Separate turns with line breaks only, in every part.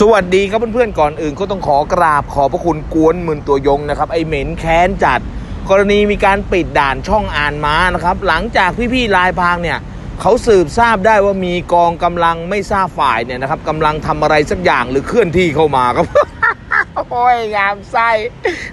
สวัสดีครับเพื่อนๆก่อนอื่นก็ต้องขอกราบขอพระคุณกวนหมื่นตัวยงนะครับไอเหม็นแค้นจัด กรณีมีการปิดด่านช่องอ่านม้านะครับหลังจากพี่ๆลายพรางเนี่ยเขาสืบทราบได้ว่ามีกองกำลังไม่ทราบฝ่ายเนี่ยนะครับกำลังทำอะไรสักอย่างหรือเคลื่อนที่เข้ามาครับ อ้ยงามไส้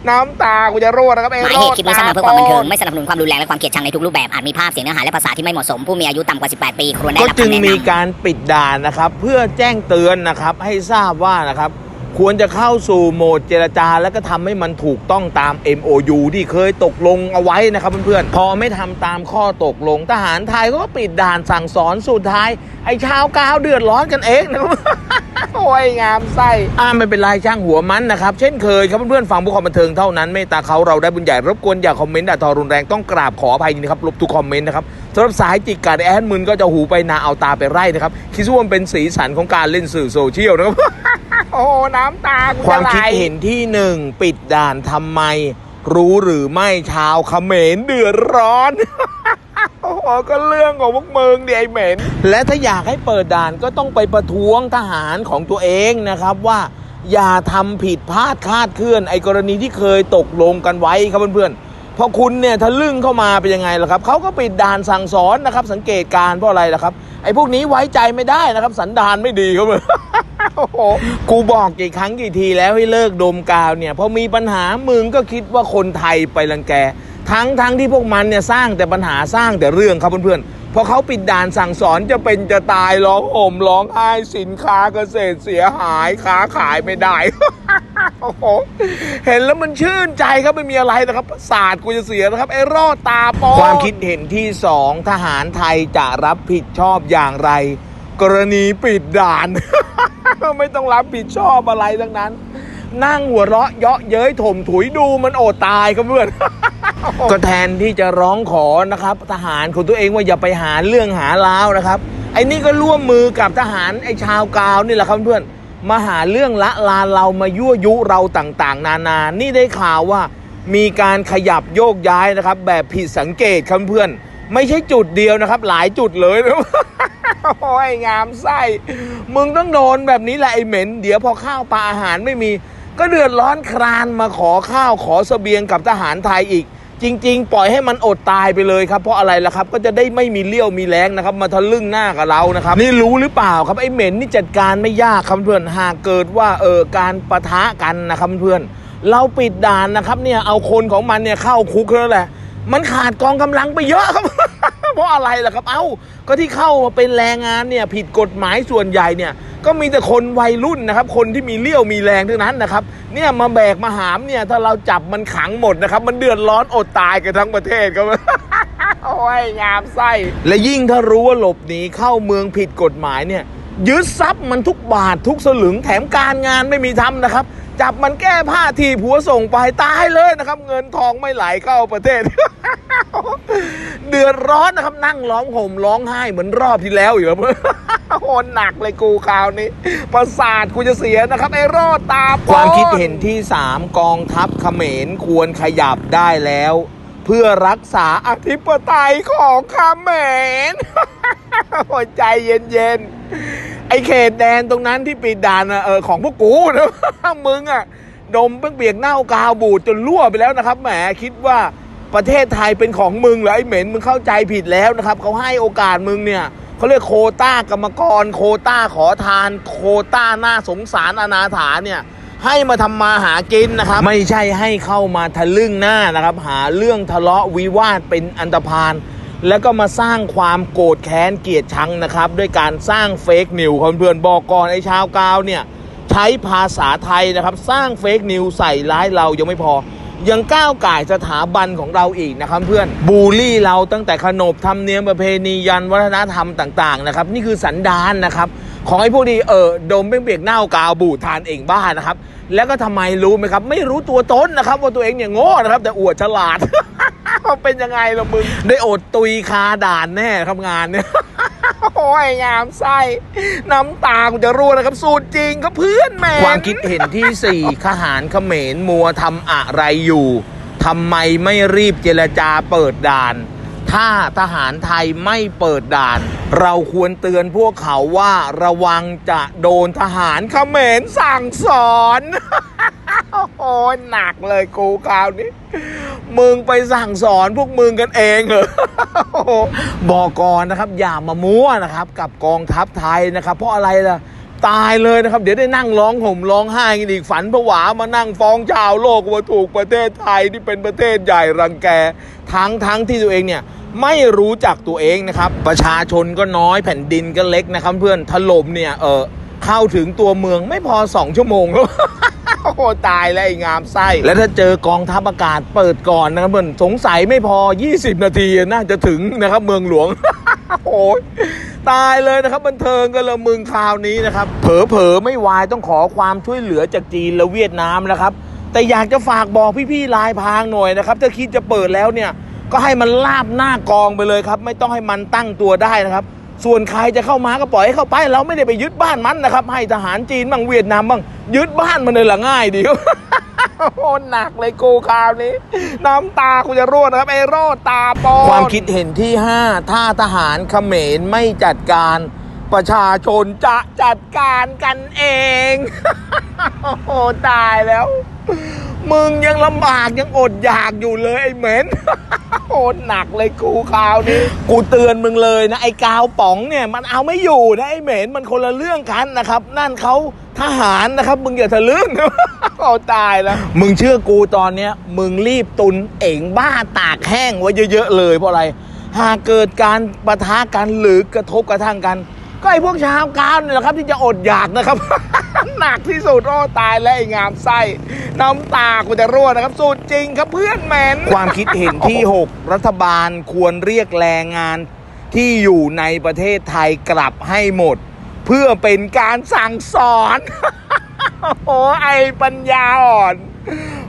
น้ำตากูจะรั่วนะครับไอ้
หมาย
โร
เห
ด
ตุคลิปนี้สร้างมาเพื่อความบันเทิงไม่สนับสนุนความรุนแรงและความเกลียดชังในทุกรูปแบบอาจมีภาพเสียงเนื้อหาและภาษาที่ไม่เหมาะสมผู้มีอายุต่ำกว่า 18 ปีควรได้
ก็
รับ
จึง
คำแนะ
มี
นำ
การปิดด่านนะครับ เพื่อแจ้งเตือนนะครับให้ทราบว่านะครับ ควรจะเข้าสู่โหมดเจรจา และก็ทำให้มันถูกต้องตาม MOU ที่เคยตกลงเอาไว้นะครับเพื่อนๆ พอไม่ทำตามข้อตกลง ทหารไทยก็ปิดด่านสั่งสอนสุดท้าย ไอ้ชาวกาวเดือดร้อนกันเองนะครับโอ้ยงามไส้อ่าไม่เป็นไรช่างหัวมันนะครับ เช่นเคยครับเพื่อนๆฟังผู้ความบันเทิงเท่านั้นเมตตาเขาเราได้บุญใหญ่รบกวนอย่าคอมเมนต์ด่าทอรุนแรงต้องกราบขออภัยนะครับลบทุกคอมเมนต์นะครับ สำหรับสายจิกกัดแอดมึนก็จะหูไปนาเอาตาไปไร่นะครับ คิดว่ามันเป็นสีสันของการเล่นสื่อโซเชียลนะครับ โอ้น้ำตาความคิดเห็นที่หนึ่งปิดด่านทำไม รู้หรือไม่ชาวเขมรเดือดร้อนโอ้ก็เรื่องของพวกมึงดิไอเหม็น และถ้าอยากให้เปิดด่านก็ต้องไปประท้วงทหารของตัวเองนะครับว่าอย่าทำผิดพลาดคลาดเคลื่อนไอ้กรณีที่เคยตกลงกันไว้ครับเพื่อนๆ พอคุณเนี่ยทะลึ่งเข้ามาเป็นยังไงล่ะครับเขาก็ปิดด่านสั่งสอนนะครับ สังเกตการเพราะอะไรล่ะครับ ไอ้พวกนี้ไว้ใจไม่ได้นะครับ สันดานไม่ดีครับโอ้โหกูบอกกี่ครั้งกี่ทีแล้วให้เลิกดมกาวเนี่ยพอมีปัญหามึงก็คิดว่าคนไทยไปรังแก ทั้งทั้งที่พวกมันเนี่ยสร้างแต่ปัญหาสร้างแต่เรื่องครับเพื่อนๆ พอเขาปิดด่านสั่งสอนจะเป็นจะตายร้องห่มร้องไห้สินค้าเกษตรเสียหายค้าขายไม่ได้ โอ้โห เห็นแล้วมันชื่นใจครับไม่มีอะไรนะครับประสาทกูจะเสียนะครับไอ้รอดตาปอความคิดเห็นที่สองทหารไทยจะรับผิดชอบอย่างไร กรณีปิดด่าน ไม่ต้องรับผิดชอบอะไรทั้งนั้น นั่งหัวเราะเยาะเย้ยถมถุยดูมันโอดตายครับเพื่อน ก็แทนที่จะร้องขอนะครับ ทหารของตัวเองว่าอย่าไปหาเรื่องหาราวนะครับ ไอ้นี่ก็ร่วมมือกับทหารไอ้ชาวกาวนี่แหละครับเพื่อนมาหาเรื่องละลานเรามายั่วยุเราต่างๆ นานา นี่ได้ข่าวว่ามีการขยับโยกย้ายนะครับ แบบผิดสังเกตครับเพื่อน ไม่ใช่จุดเดียวนะครับ หลายจุดเลยนะโอ้ยงามไส้มึงต้องโดนแบบนี้แหละไอ้เหม็น เดี๋ยวพอข้าวปลาอาหารไม่มี ก็เดือดร้อนครานมาขอข้าวขอเสบียงกับทหารไทยอีก จริง ๆ ปล่อยให้มันอดตายไปเลยครับเพราะอะไรล่ะครับ ก็จะได้ไม่มีเลี้ยวมีแรงนะครับมาทะลึ่งหน้ากับเรานะครับนี่รู้หรือเปล่าครับไอ้เหม็นนี่จัดการไม่ยากครับเพื่อนหากเกิดว่าเออการปะทะกันนะครับเพื่อนเราปิดด่านนะครับเนี่ยเอาคนของมันเนี่ยเข้าคุกแล้วแหละ มันขาดกองกำลังไปเยอะครับ เพราะอะไรล่ะครับ เอ้าก็ที่เข้ามาเป็นแรงงานเนี่ยผิดกฎหมายส่วนใหญ่เนี่ย ก็มีแต่คนวัยรุ่นนะครับ คนที่มีเลี้ยวมีแรงทั้งนั้นนะครับ เนี่ยมาแบกมาหามเนี่ย ถ้าเราจับมันขังหมดนะครับ มันเดือดร้อนอดตายกันทั้งประเทศครับโอ้ยงามไส้ และยิ่งถ้ารู้ว่าหลบหนีเข้าเมืองผิดกฎหมายเนี่ย ยึดทรัพย์มันทุกบาททุกสลึงแถมการงานไม่มีทำนะครับ จับมันแก้ผ้าทีผัวส่งไปตายเลยนะครับ เงินทองไม่ไหลเข้าประเทศเดือดร้อนนะครับนั่งร้องห่มร้องไห้เหมือนรอบที่แล้วอยู่ครับ โหนหนักเลยกูคราวนี้ ประสาทกูจะเสียนะครับ ไอ้รอดตาปอนความคิดเห็นที่ 3 กองทัพเขมรควรขยับได้แล้ว เพื่อรักษาอธิปไตยของเขมรหัวใจเย็นๆ ไอ้เขตแดนตรงนั้นที่ปิดด่านเออของพวกกูนะมึงอะดมเพิ่งเปียกเน่ากาวบูดจนรั่วไปแล้วนะครับแหมคิดว่าประเทศไทยเป็นของมึงเหรอไอ้เหม็นมึงเข้าใจผิดแล้วนะครับเขาให้โอกาสมึงเนี่ย เขาเรียกโคต้ากรรมกร โคต้าขอทาน โคต้าหน้าสงสารอนาถาเนี่ยให้มาทำมาหากินนะครับ ไม่ใช่ให้เข้ามาทะลึ่งหน้านะครับ หาเรื่องทะเลาะวิวาทเป็นอันตรพานแล้วก็มาสร้างความโกรธแค้นเกลียดชังนะครับ ด้วยการสร้างเฟกนิวเพื่อนบอกก่อนไอ้ชาวกาวเนี่ย ใช้ภาษาไทยนะครับ สร้างเฟกนิวใส่ร้ายเรายังไม่พอ ยังก้าวไก่ายสถาบันของเราอีกนะครับเพื่อนบูลลี่เราตั้งแต่ขนบธรรมเนียมประเพณียันวัฒนธรรมต่าง ๆ นะครับ นี่คือสันดานนะครับ ของไอ้พวกนี้เออดมเปียกเน่ากาวบูดทานเองบ้านะครับ แล้วก็ทำไมรู้ไหมครับ ไม่รู้ตัวตนนะครับ ว่าตัวเองเนี่ยโง่นะครับ แต่อวดฉลาดเป็นยังไงล่ะมึงได้อดตุยคาด่านแน่ครับงานเนี่ย โอ้ยงามไส้น้ำตากูจะรั่วนะครับ สูตรจริงก็เพื่อนแม่ความคิดเห็นที่4ขหารเขมรมัวทำอะไรอยู่ทำไมไม่รีบเจรจาเปิดด่าน ถ้าทหารไทยไม่เปิดด่าน เราควรเตือนพวกเขาว่าระวังจะโดนทหารเขมรสั่งสอน โอ้ยหนักเลยกูคราวนี้ มึงไปสั่งสอนพวกมึงกันเองเหรอบอกก่อนนะครับ อย่ามามั่วนะครับ กับกองทัพไทยนะครับ เพราะอะไรล่ะตายเลยนะครับ เดี๋ยวได้นั่งร้องห่มร้องไห้กันอีกฝันผวามานั่งฟ้องชาวโลกว่าถูกประเทศไทยที่เป็นประเทศใหญ่รังแก ทั้งทั้งที่ตัวเองเนี่ยไม่รู้จักตัวเองนะครับ ประชาชนก็น้อยแผ่นดินก็เล็กนะครับ เพื่อนถล่มเนี่ยเออเข้าถึงตัวเมืองไม่พอสองชั่วโมงแล้ว โอ้โหตายแล้วไอ้งามไส้ แล้วถ้าเจอกองทัพอากาศเปิดก่อนนะครับเพื่อนสงสัยไม่พอ 20 นาทีน่าจะถึงนะครับเมืองหลวง โอ้ยตายเลยนะครับบันเทิงกันละมึงคราวนี้นะครับ เผลอๆไม่วายต้องขอความช่วยเหลือจากจีนและเวียดนามนะครับ แต่อยากจะฝากบอกพี่ๆลายพรางหน่อยนะครับ ถ้าคิดจะเปิดแล้วเนี่ยก็ให้มันลาบหน้ากองไปเลยครับ ไม่ต้องให้มันตั้งตัวได้นะครับ ส่วนใครจะเข้ามาก็ปล่อยให้เข้าไป เราไม่ได้ไปยึดบ้านมันนะครับ ให้ทหารจีนบ้างเวียดนามบ้างยึดบ้านมันเลยละง่ายดีโอ้หนักเลยกูคราวนี้ น้ำตากูจะร่วนะครับไอ้โรดตาปอนความคิดเห็นที่ 5 ถ้าทหารเขมรไม่จัดการประชาชนจะจัดการกันเอง โอ้ตายแล้ว มึงยังลำบากยังอดอยากอยู่เลยไอ้เหม็นโหหนักเลยกูคราวนี้กูเตือนมึงเลยนะไอ้กาวป๋องเนี่ยมันเอาไม่อยู่นะไอ้เหม็นมันคนละเรื่องกันนะครับ นั่นเขาทหารนะครับ มึงอย่าทะลึ่งเอาตายแล้ว มึงเชื่อกูตอนเนี้ย มึงรีบตุนเอ่งบ้าตากแห้งไว้เยอะๆเลยเพราะอะไร หากเกิดการประทะกันหรือกระทบกระทั่งกันก็ไอ้พวกชาวกาวเนี่ยแหละครับที่จะอดอยากนะครับ หนักที่สุดโอ้ตายแล้วไอ้งามไส้ น้ำตากูจะรั่วนะครับสุดจริงครับเพื่อนแมนความคิดเห็นที่ 6 รัฐบาลควรเรียกแรงงานที่อยู่ในประเทศไทยกลับให้หมด เพื่อเป็นการสั่งสอนโอ้ไอปัญญาอ่อน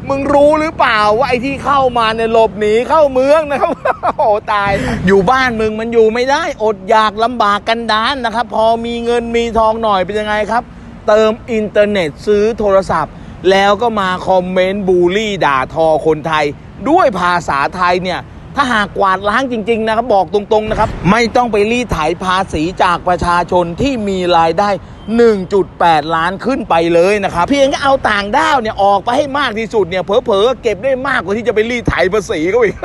มึงรู้หรือเปล่าว่าไอ้ที่เข้ามาเนี่ยหลบหนีเข้าเมืองนะครับ โอ้ตาย อยู่บ้านมึงมันอยู่ไม่ได้ อดอยากลำบากกันดานนะครับ พอมีเงินมีทองหน่อยเป็นยังไงครับ เติมอินเทอร์เน็ตซื้อโทรศัพท์ แล้วก็มาคอมเมนต์บูลลี่ด่าทอคนไทย ด้วยภาษาไทยเนี่ย ถ้าหากกวาดล้างจริง ๆ นะครับ บอกตรงๆนะครับ ไม่ต้องไปรีดไถภาษีจากประชาชนที่มีรายได้ 1.8 ล้านขึ้นไปเลยนะครับ เพียงแค่เอาต่างด้าวเนี่ย ออกไปให้มากที่สุดเนี่ยเผลอๆเก็บได้มากกว่าที่จะไปรีดไถภาษีเขาอีก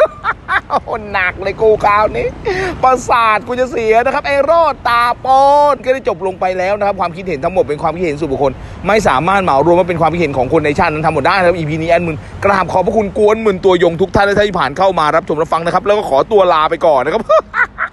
โอ้หนักเลยกูคราวนี้ ประสาทกูจะเสียนะครับไอ้โรดตาโปนก็ได้จบลงไปแล้วนะครับ ความคิดเห็นทั้งหมดเป็นความคิดเห็นส่วนบุคคล ไม่สามารถเหมารวมว่าเป็นความคิดเห็นของคนในชาตินั้นทั้งหมดได้นะครับ EP นี้แอนมึนกราบขอบพระคุณกวนมื่นตัวยงทุกท่านและท่านที่ผ่านเข้ามารับชมรับฟังนะครับ แล้วก็ขอตัวลาไปก่อนนะครับ